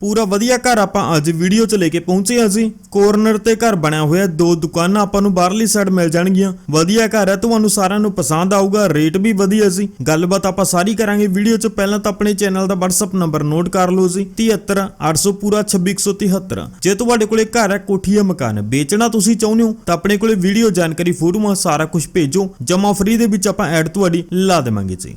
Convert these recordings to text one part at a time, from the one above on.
ਪੂਰਾ ਵਧੀਆ ਘਰ ਆਪਾਂ ਅੱਜ ਵੀਡੀਓ 'ਚ ਲੈ ਕੇ ਪਹੁੰਚੇ ਹਾਂ ਅਸੀਂ ਕੋਰਨਰ ਤੇ ਘਰ ਬਣਿਆ ਹੋਇਆ, ਦੋ ਦੁਕਾਨਾਂ ਆਪਾਂ ਨੂੰ ਬਾਹਰਲੀ ਸਾਈਡ ਮਿਲ ਜਾਣਗੀਆਂ। ਵਧੀਆ ਘਰ ਹੈ, ਤੁਹਾਨੂੰ ਸਾਰਿਆਂ ਨੂੰ ਪਸੰਦ ਆਊਗਾ ਰੇਟ ਵੀ ਵਧੀਆ ਸੀ ਗੱਲਬਾਤ ਆਪਾਂ ਸਾਰੀ ਕਰਾਂਗੇ ਵੀਡੀਓ 'ਚ। ਪਹਿਲਾਂ ਤਾਂ ਆਪਣੇ ਚੈਨਲ ਦਾ WhatsApp ਨੰਬਰ ਨੋਟ ਕਰ ਲਓ ਜੀ। 73 800 ਪੂਰਾ 26173 ਜੇ ਤੁਹਾਡੇ ਕੋਲੇ ਘਰ ਹੈ, ਕੋਠੀ ਹੈ, ਮਕਾਨ ਵੇਚਣਾ ਤੁਸੀਂ ਚਾਹੁੰਦੇ ਹੋ, ਤਾਂ ਆਪਣੇ ਕੋਲੇ ਵੀਡੀਓ ਜਾਣਕਾਰੀ ਫੋਟੋਆਂ ਸਾਰਾ ਕੁਝ ਭੇਜੋ। ਜਮਾ ਫਰੀ ਦੇ ਵਿੱਚ ਆਪਾਂ ਐਡ ਤੁਹਾਡੀ ਲਾ ਦੇਵਾਂਗੇ ਜੀ।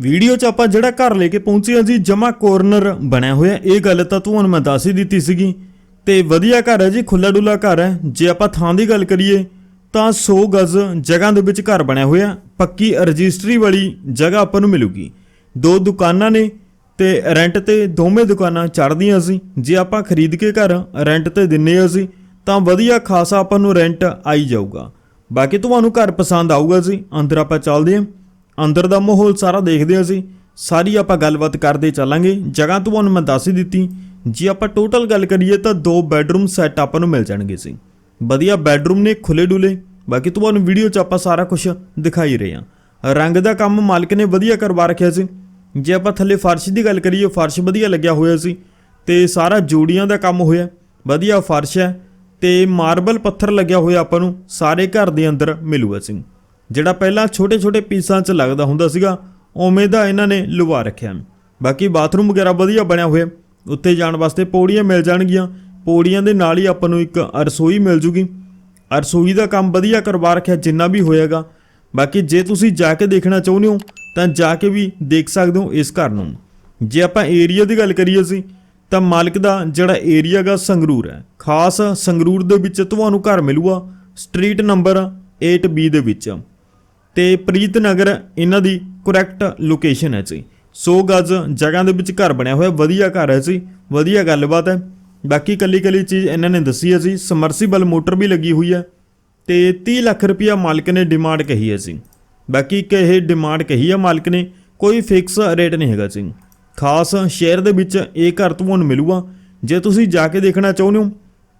ਵੀਡੀਓ 'ਚ ਆਪਾਂ ਜਿਹੜਾ ਘਰ ਲੈ ਕੇ ਪਹੁੰਚੇ ਹਾਂ ਜੀ, ਜਮਾ ਕੋਰਨਰ ਬਣਿਆ ਹੋਇਆ। ਇਹ ਗੱਲ ਤਾਂ ਤੁਹਾਨੂੰ ਮੈਂ ਦੱਸ ਹੀ ਦਿੱਤੀ ਸੀਗੀ। ਤੇ ਵਧੀਆ ਘਰ ਹੈ ਜੀ ਖੁੱਲਾ ਡੁੱਲਾ ਘਰ ਹੈ। ਜੇ ਆਪਾਂ ਥਾਂ ਦੀ ਗੱਲ ਕਰੀਏ, ਤਾਂ 100 ਗਜ਼ ਜਗ੍ਹਾ ਦੇ ਵਿੱਚ ਘਰ ਬਣਿਆ ਹੋਇਆ। ਪੱਕੀ ਰਜਿਸਟਰੀ ਵਾਲੀ ਜਗ੍ਹਾ ਆਪਾਂ ਨੂੰ ਮਿਲੂਗੀ। ਦੋ ਦੁਕਾਨਾਂ ਨੇ ਤੇ ਰੈਂਟ ਤੇ ਦੋਵੇਂ ਦੁਕਾਨਾਂ ਚੜਦੀਆਂ ਸੀ। ਜੇ ਆਪਾਂ ਖਰੀਦ ਕੇ ਘਰ ਰੈਂਟ ਤੇ ਦਿੰਨੇ ਆ ਸੀ, ਤਾਂ ਵਧੀਆ ਖਾਸਾ ਆਪਾਂ ਨੂੰ ਰੈਂਟ ਆਈ ਜਾਊਗਾ। ਬਾਕੀ ਤੁਹਾਨੂੰ ਘਰ ਪਸੰਦ ਆਊਗਾ ਜੀ। ਅੰਦਰ ਆਪਾਂ ਚੱਲਦੇ ਹਾਂ। ਅੰਦਰ ਦਾ ਮਾਹੌਲ ਸਾਰਾ ਦੇਖਦੇ ਹਾਂ ਅਸੀਂ। ਸਾਰੀ ਆਪਾਂ ਗੱਲਬਾਤ ਕਰਦੇ ਚੱਲਾਂਗੇ। ਜਗ੍ਹਾ ਤੁਹਾਨੂੰ ਮੈਂ ਦੱਸ ਹੀ ਦਿੱਤੀ। ਜੇ ਆਪਾਂ ਟੋਟਲ ਗੱਲ ਕਰੀਏ ਤਾਂ ਦੋ ਬੈੱਡਰੂਮ ਸੈੱਟ ਆਪਾਂ ਨੂੰ ਮਿਲ ਜਾਣਗੇ ਸੀ ਵਧੀਆ ਬੈੱਡਰੂਮ ਨੇ ਖੁੱਲੇ ਡੁੱਲੇ ਬਾਕੀ ਤੁਹਾਨੂੰ ਵੀਡੀਓ 'ਚ ਆਪਾਂ ਸਾਰਾ ਕੁਝ ਦਿਖਾਈ ਰਹੇ ਹਾਂ। ਰੰਗ ਦਾ ਕੰਮ ਮਾਲਕ ਨੇ ਵਧੀਆ ਕਰਵਾ ਰੱਖਿਆ ਸੀ ਜੇ ਆਪਾਂ ਥੱਲੇ ਫਰਸ਼ ਦੀ ਗੱਲ ਕਰੀਏ, ਫਰਸ਼ ਵਧੀਆ ਲੱਗਿਆ ਹੋਇਆ ਸੀ ਤੇ ਸਾਰਾ ਜੋੜੀਆਂ ਦਾ ਕੰਮ ਹੋਇਆ। ਵਧੀਆ ਫਰਸ਼ ਹੈ। ਤੇ ਮਾਰਬਲ ਪੱਥਰ ਲੱਗਿਆ ਹੋਇਆ ਆਪਾਂ ਨੂੰ। ਸਾਰੇ ਘਰ ਦੇ ਅੰਦਰ ਮਿਲੂਗਾ ਸੀ ਜਿਹੜਾ ਪਹਿਲਾਂ ਛੋਟੇ-ਛੋਟੇ ਪੀਸਾਂ 'ਚ ਲੱਗਦਾ ਹੁੰਦਾ ਸੀਗਾ, ਉਵੇਂ ਦਾ ਇਹਨਾਂ ਨੇ ਲੁਵਾ ਰੱਖਿਆ। ਬਾਕੀ ਬਾਥਰੂਮ ਵਗੈਰਾ ਵਧੀਆ ਬਣਿਆ ਹੋਇਆ। ਉੱਤੇ ਜਾਣ ਵਾਸਤੇ ਪੌੜੀਆਂ ਮਿਲ ਜਾਣਗੀਆਂ। ਪੌੜੀਆਂ ਦੇ ਨਾਲ ਹੀ ਆਪਾਂ ਨੂੰ ਇੱਕ ਰਸੋਈ ਮਿਲ ਜੂਗੀ। ਰਸੋਈ ਦਾ ਕੰਮ ਵਧੀਆ ਕਰਵਾ ਰੱਖਿਆ ਜਿੰਨਾ ਵੀ ਹੋਏਗਾ ਬਾਕੀ ਜੇ ਤੁਸੀਂ ਜਾ ਕੇ ਦੇਖਣਾ ਚਾਹੁੰਦੇ ਹੋ, ਤਾਂ ਜਾ ਕੇ ਵੀ ਦੇਖ ਸਕਦੇ ਹੋ ਇਸ ਘਰ ਨੂੰ। ਜੇ ਆਪਾਂ ਏਰੀਆ ਦੀ ਗੱਲ ਕਰੀਏ ਸੀ ਤਾਂ ਮਾਲਕ ਦਾ ਜਿਹੜਾ ਏਰੀਆ ਗਾ ਸੰਗਰੂਰ ਹੈ। ਖਾਸ ਸੰਗਰੂਰ ਦੇ ਵਿੱਚ ਤੁਹਾਨੂੰ ਘਰ ਮਿਲੂਗਾ। ਸਟਰੀਟ ਨੰਬਰ 8B ਦੇ ਵਿੱਚ। ਤੇ ਪ੍ਰੀਤ ਨਗਰ ਇਹਨਾਂ ਦੀ ਕਰੈਕਟ ਲੋਕੇਸ਼ਨ ਹੈ ਜੀ। 100 ਗਜ਼ ਜਗ੍ਹਾ ਦੇ ਵਿੱਚ ਘਰ ਬਣਿਆ ਹੋਇਆ, ਵਧੀਆ ਘਰ ਹੈ ਜੀ। ਵਧੀਆ ਗੱਲਬਾਤ ਹੈ। ਬਾਕੀ ਕੱਲੀ ਕੱਲੀ ਚੀਜ਼ ਇਹਨਾਂ ਨੇ ਦੱਸੀ ਹੈ ਜੀ। ਸਮਰਸੀਬਲ ਮੋਟਰ ਵੀ ਲੱਗੀ ਹੋਈ ਹੈ ਤੇ 30 ਲੱਖ ਰੁਪਇਆ ਮਾਲਕ ਨੇ ਡਿਮਾਂਡ ਕਹੀ ਹੈ ਜੀ। ਬਾਕੀ ਇੱਕ ਇਹ ਡਿਮਾਂਡ ਕਹੀ ਹੈ ਮਾਲਕ ਨੇ, ਕੋਈ ਫਿਕਸ ਰੇਟ ਨਹੀਂ ਹੈਗਾ ਜੀ। ਖਾਸ ਸ਼ਹਿਰ ਦੇ ਵਿੱਚ ਇਹ ਘਰ ਤੁਹਾਨੂੰ ਮਿਲੂਗਾ। ਜੇ ਤੁਸੀਂ ਜਾ ਕੇ ਦੇਖਣਾ ਚਾਹੁੰਦੇ ਹੋ,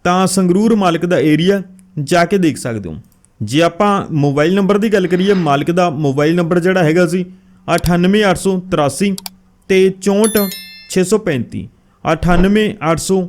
ਤਾਂ ਸੰਗਰੂਰ ਮਾਲਕ ਦਾ ਏਰੀਆ ਜਾ ਕੇ ਦੇਖ ਸਕਦੇ ਹੋ। ਜੇ ਆਪਾਂ ਮੋਬਾਈਲ ਨੰਬਰ ਦੀ ਗੱਲ ਕਰੀਏ, ਮਾਲਕ ਦਾ ਮੋਬਾਈਲ ਨੰਬਰ ਜਿਹੜਾ ਹੈਗਾ ਸੀ 98883 ਤੇ 64635 98883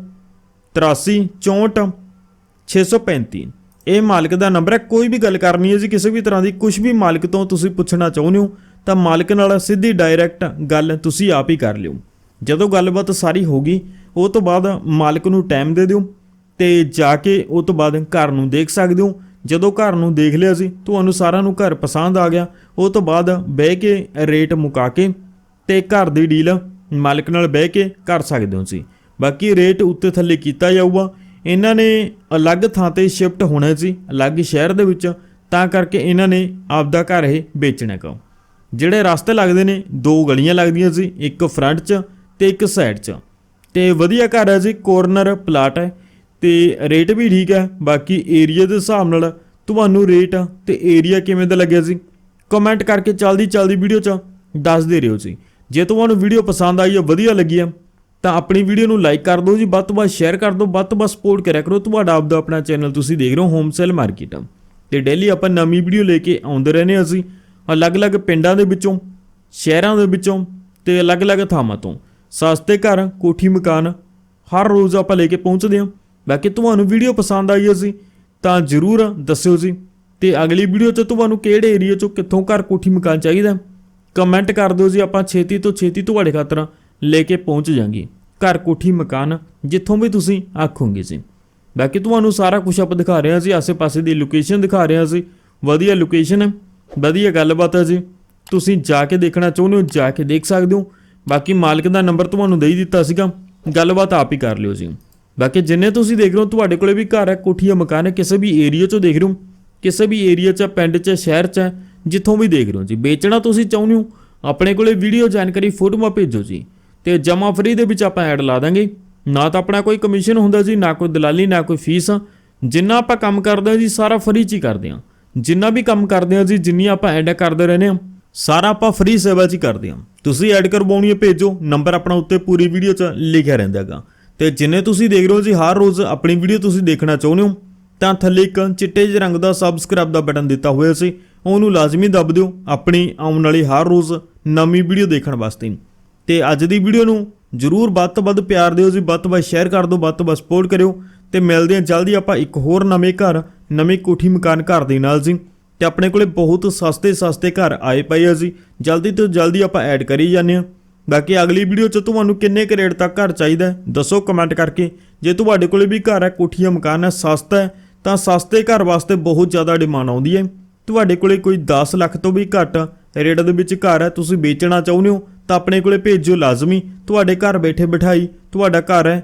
64635 ਇਹ ਮਾਲਕ ਦਾ ਨੰਬਰ ਹੈ। ਕੋਈ ਵੀ ਗੱਲ ਕਰਨੀ ਹੈ ਜੀ, ਕਿਸੇ ਵੀ ਤਰ੍ਹਾਂ ਦੀ ਕੁਝ ਵੀ ਮਾਲਕ ਤੋਂ ਤੁਸੀਂ ਪੁੱਛਣਾ ਚਾਹੁੰਦੇ ਹੋ, ਤਾਂ ਮਾਲਕ ਨਾਲ ਸਿੱਧੀ ਡਾਇਰੈਕਟ ਗੱਲ ਤੁਸੀਂ ਆਪ ਹੀ ਕਰ ਲਿਓ। ਜਦੋਂ ਗੱਲਬਾਤ ਸਾਰੀ ਹੋ ਗਈ, ਉਹ ਤੋਂ ਬਾਅਦ ਮਾਲਕ ਨੂੰ ਟਾਈਮ ਦੇ ਦਿਓ ਤੇ ਜਾ ਕੇ ਉਹ ਤੋਂ ਬਾਅਦ ਘਰ ਨੂੰ ਦੇਖ ਸਕਦੇ ਹੋ। ਜਦੋਂ ਘਰ ਨੂੰ ਦੇਖ ਲਿਆ ਸੀ ਤੁਹਾਨੂੰ ਸਾਰਿਆਂ ਨੂੰ ਘਰ ਪਸੰਦ ਆ ਗਿਆ। ਉਹ ਤੋਂ ਬਾਅਦ ਬਹਿ ਕੇ ਰੇਟ ਮੁਕਾ ਕੇ ਤੇ ਘਰ ਦੀ ਡੀਲ ਮਾਲਕ ਨਾਲ ਬਹਿ ਕੇ ਕਰ ਸਕਦੇ ਹੋ ਸੀ। ਬਾਕੀ ਰੇਟ ਉੱਤੇ ਥੱਲੇ ਕੀਤਾ ਜਾਊਗਾ। ਇਹਨਾਂ ਨੇ ਅਲੱਗ ਥਾਂ ਤੇ ਸ਼ਿਫਟ ਹੋਣਾ ਸੀ, ਅਲੱਗ ਸ਼ਹਿਰ ਦੇ ਵਿੱਚ। ਤਾਂ ਕਰਕੇ ਇਹਨਾਂ ਨੇ ਆਪਦਾ ਘਰ ਇਹ ਵੇਚਣਾ ਕਾ ਜਿਹੜੇ ਰਸਤੇ ਲੱਗਦੇ ਨੇ, ਦੋ ਗਲੀਆਂ ਲੱਗਦੀਆਂ ਸੀ, ਇੱਕ ਫਰੰਟ 'ਚ ਤੇ ਇੱਕ ਸਾਈਡ 'ਚ। ਤੇ ਵਧੀਆ ਘਰ ਹੈ ਜੀ ਕੋਰਨਰ ਪਲਾਟ ਹੈ। ਤੇ ਰੇਟ ਵੀ ਠੀਕ ਹੈ, ਬਾਕੀ ਏਰੀਆ ਦੇ ਹਿਸਾਬ ਨਾਲ ਤੁਹਾਨੂੰ ਰੇਟ ਤੇ ਏਰੀਆ ਕਿਵੇਂ ਦਾ ਲੱਗਿਆ ਸੀ? ਕਮੈਂਟ ਕਰਕੇ ਚਲਦੀ ਚਲਦੀ ਵੀਡੀਓ 'ਚ ਦੱਸਦੇ ਦੇ ਰਿਓ ਜੀ। ਜੇ ਤੁਹਾਨੂੰ ਵੀਡੀਓ ਪਸੰਦ ਆਈ ਹੈ ਵਧੀਆ ਲੱਗੀ ਹੈ ਤਾਂ ਆਪਣੀ ਵੀਡੀਓ ਨੂੰ ਲਾਈਕ ਕਰ ਦਿਓ ਜੀ, ਵੱਧ ਤੋਂ ਵੱਧ ਸ਼ੇਅਰ ਕਰ ਦਿਓ, ਵੱਧ ਤੋਂ ਵੱਧ ਸਪੋਰਟ ਕਰਿਆ ਕਰੋ। ਤੁਹਾਡਾ ਆਪਦਾ ਆਪਣਾ ਚੈਨਲ ਤੁਸੀਂ ਦੇਖ ਰਹੇ ਹੋ ਹੋਮ ਸੇਲ ਮਾਰਕੀਟ ਤੇ ਡੇਲੀ ਆਪਾਂ ਨਵੀਂ ਵੀਡੀਓ ਲੈ ਕੇ ਆਉਂਦੇ ਰਹਿੰਦੇ ਹਾਂ ਅਸੀਂ ਅਲੱਗ-ਅਲੱਗ ਪਿੰਡਾਂ ਦੇ ਵਿੱਚੋਂ, ਸ਼ਹਿਰਾਂ ਦੇ ਵਿੱਚੋਂ ਤੇ ਅਲੱਗ-ਅਲੱਗ ਥਾਵਾਂ ਤੋਂ। ਸਸਤੇ ਘਰ, ਕੋਠੀ ਮਕਾਨ ਹਰ ਰੋਜ਼ ਆਪਾਂ ਲੈ ਕੇ ਪਹੁੰਚਦੇ ਹਾਂ। ਬਾਕੀ ਤੁਹਾਨੂੰ ਵੀਡੀਓ ਪਸੰਦ ਆਈ ਸੀ ਤਾਂ ਜਰੂਰ ਦੱਸਿਓ ਜੀ। ਤੇ ਅਗਲੀ ਵੀਡੀਓ 'ਚ ਤੁਹਾਨੂੰ ਕਿਹੜੇ ਏਰੀਆ 'ਚੋਂ ਕਿੱਥੋਂ ਘਰ ਕੋਠੀ ਮਕਾਨ ਚਾਹੀਦਾ ਕਮੈਂਟ ਕਰ ਦਿਓ ਜੀ, ਆਪਾਂ ਛੇਤੀ ਤੋਂ ਛੇਤੀ ਤੁਹਾਡੇ ਖਾਤਰ ਲੈ ਕੇ ਪਹੁੰਚ ਜਾਾਂਗੇ। ਘਰ ਕੋਠੀ ਮਕਾਨ, ਜਿੱਥੋਂ ਵੀ ਤੁਸੀਂ ਆਖੋਗੇ ਜੀ। ਬਾਕੀ ਤੁਹਾਨੂੰ ਸਾਰਾ ਕੁਝ ਆਪਾਂ ਦਿਖਾ ਰਹੇ ਹਾਂ ਜੀ, ਆਸੇ-ਪਾਸੇ ਦੀ ਲੋਕੇਸ਼ਨ ਦਿਖਾ ਰਹੇ ਹਾਂ ਜੀ। ਵਧੀਆ ਲੋਕੇਸ਼ਨ ਹੈ, ਵਧੀਆ ਗੱਲਬਾਤ ਹੈ ਜੀ। ਤੁਸੀਂ ਜਾ ਕੇ ਦੇਖਣਾ ਚਾਹੁੰਦੇ ਹੋ, ਜਾ ਕੇ ਦੇਖ ਸਕਦੇ ਹੋ। ਬਾਕੀ ਮਾਲਕ ਦਾ ਨੰਬਰ ਤੁਹਾਨੂੰ ਦੇ ਹੀ ਦਿੱਤਾ ਸੀਗਾ। ਗੱਲਬਾਤ ਆਪ ਹੀ ਕਰ ਲਿਓ ਜੀ। ਬਾਕੀ ਜਿੰਨੇ ਤੁਸੀਂ ਦੇਖ ਰਹੇ ਹੋ, ਤੁਹਾਡੇ ਕੋਲੇ ਵੀ ਘਰ ਹੈ ਕੋਠੀ ਹੈ ਮਕਾਨ ਹੈ, ਕਿਸੇ ਵੀ ਏਰੀਆ 'ਚੋਂ ਦੇਖ ਰਹੇ ਹੋ, ਕਿਸੇ ਵੀ ਏਰੀਆ 'ਚ ਪਿੰਡ 'ਚ ਸ਼ਹਿਰ 'ਚ ਜਿੱਥੋਂ ਵੀ ਦੇਖ ਰਹੇ ਹੋ ਜੀ। ਵੇਚਣਾ ਤੁਸੀਂ ਚਾਹੁੰਦੇ ਹੋ, ਆਪਣੇ ਕੋਲੇ ਵੀਡੀਓ ਜਾਣਕਾਰੀ, ਫੋਟੋਆਂ ਭੇਜੋ ਜੀ। ਤੇ ਜਮਾ ਫਰੀ ਦੇ ਵਿੱਚ ਆਪਾਂ ਐਡ ਲਾ ਦਾਂਗੇ। ਨਾ ਤਾਂ ਆਪਣਾ ਕੋਈ ਕਮਿਸ਼ਨ ਹੁੰਦਾ ਜੀ, ਨਾ ਕੋਈ ਦਲਾਲੀ, ਨਾ ਕੋਈ ਫੀਸ ਜਿੰਨਾ ਆਪਾਂ ਕੰਮ ਕਰਦੇ ਹਾਂ ਜੀ, ਸਾਰਾ ਫਰੀ 'ਚ ਹੀ ਕਰਦੇ ਹਾਂ। ਜਿੰਨਾ ਵੀ ਕੰਮ ਕਰਦੇ ਹਾਂ ਜੀ ਜਿੰਨੀ ਆਪਾਂ ਐਡ ਕਰਦੇ ਰਹਿੰਦੇ ਹਾਂ, ਸਾਰਾ ਆਪਾਂ ਫਰੀ ਸੇਵਾ 'ਚ ਹੀ ਕਰਦੇ ਹਾਂ। ਤੁਸੀਂ ਐਡ ਕਰਵਾਉਣੀ ਹੈ, ਭੇਜੋ। ਨੰਬਰ ਆਪਣਾ ਉੱਤੇ ਪੂਰੀ ਵੀਡੀਓ 'ਚ ਲਿਖਿਆ ਰਹਿੰਦਾ ਹੈਗਾ। ਤੇ ਜਿੰਨੇ ਤੁਸੀਂ ਦੇਖ ਰਹੇ ਹੋ ਜੀ, ਹਰ ਰੋਜ਼ ਆਪਣੀ ਵੀਡੀਓ ਤੁਸੀਂ ਦੇਖਣਾ ਚਾਹੁੰਦੇ ਹੋ, ਤਾਂ ਥੱਲੇ ਇੱਕ ਚਿੱਟੇ ਜਿਹੇ ਰੰਗ ਦਾ ਸਬਸਕ੍ਰਾਈਬ ਦਾ ਬਟਨ ਦਿੱਤਾ ਹੋਇਆ ਸੀ। ਉਹਨੂੰ ਲਾਜ਼ਮੀ ਦਬ ਦਿਓ, ਆਪਣੀ ਆਉਣ ਵਾਲੀ ਹਰ ਰੋਜ਼ ਨਵੀਂ ਵੀਡੀਓ ਦੇਖਣ ਵਾਸਤੇ। ਤੇ ਅੱਜ ਦੀ ਵੀਡੀਓ ਨੂੰ ਜਰੂਰ ਵੱਧ ਤੋਂ ਵੱਧ ਪਿਆਰ ਦਿਓ ਜੀ, ਵੱਧ ਤੋਂ ਵੱਧ ਸ਼ੇਅਰ ਕਰ ਦਿਓ, ਵੱਧ ਤੋਂ ਵੱਧ ਸਪੋਰਟ ਕਰਿਓ। ਤੇ ਮਿਲਦੇ ਹਾਂ ਜਲਦੀ ਆਪਾਂ ਇੱਕ ਹੋਰ ਨਵੇਂ ਘਰ, ਨਵੀਂ ਕੋਠੀ ਮਕਾਨ ਘਰ ਦੇ ਨਾਲ ਜੀ। ਤੇ ਆਪਣੇ ਕੋਲੇ ਬਹੁਤ ਸਸਤੇ ਸਸਤੇ ਘਰ ਆਏ ਪਏ ਆ ਜੀ। ਜਲਦੀ ਤੋਂ ਜਲਦੀ ਆਪਾਂ ਐਡ ਕਰੀ ਜਾਂਦੇ ਹਾਂ। ਬਾਕੀ ਅਗਲੀ ਵੀਡੀਓ 'ਚ ਤੁਹਾਨੂੰ ਕਿੰਨੇ ਕੁ ਰੇਟ ਤੱਕ ਘਰ ਚਾਹੀਦਾ ਦੱਸੋ ਕਮੈਂਟ ਕਰਕੇ। ਜੇ ਤੁਹਾਡੇ ਕੋਲੇ ਵੀ ਘਰ ਹੈ, ਕੋਠੀਆਂ, ਮਕਾਨ ਹੈ, ਸਸਤਾ ਹੈ, ਤਾਂ ਸਸਤੇ ਘਰ ਵਾਸਤੇ ਬਹੁਤ ਜ਼ਿਆਦਾ ਡਿਮਾਂਡ ਆਉਂਦੀ ਹੈ। ਤੁਹਾਡੇ ਕੋਲੇ ਕੋਈ 10 ਲੱਖ ਤੋਂ ਵੀ ਘੱਟ ਰੇਟ ਦੇ ਵਿੱਚ ਘਰ ਹੈ, ਤੁਸੀਂ ਵੇਚਣਾ ਚਾਹੁੰਦੇ ਹੋ, ਤਾਂ ਆਪਣੇ ਕੋਲੇ ਭੇਜੋ ਲਾਜ਼ਮੀ। ਤੁਹਾਡੇ ਘਰ ਬੈਠੇ ਬਿਠਾਈ ਤੁਹਾਡਾ ਘਰ ਹੈ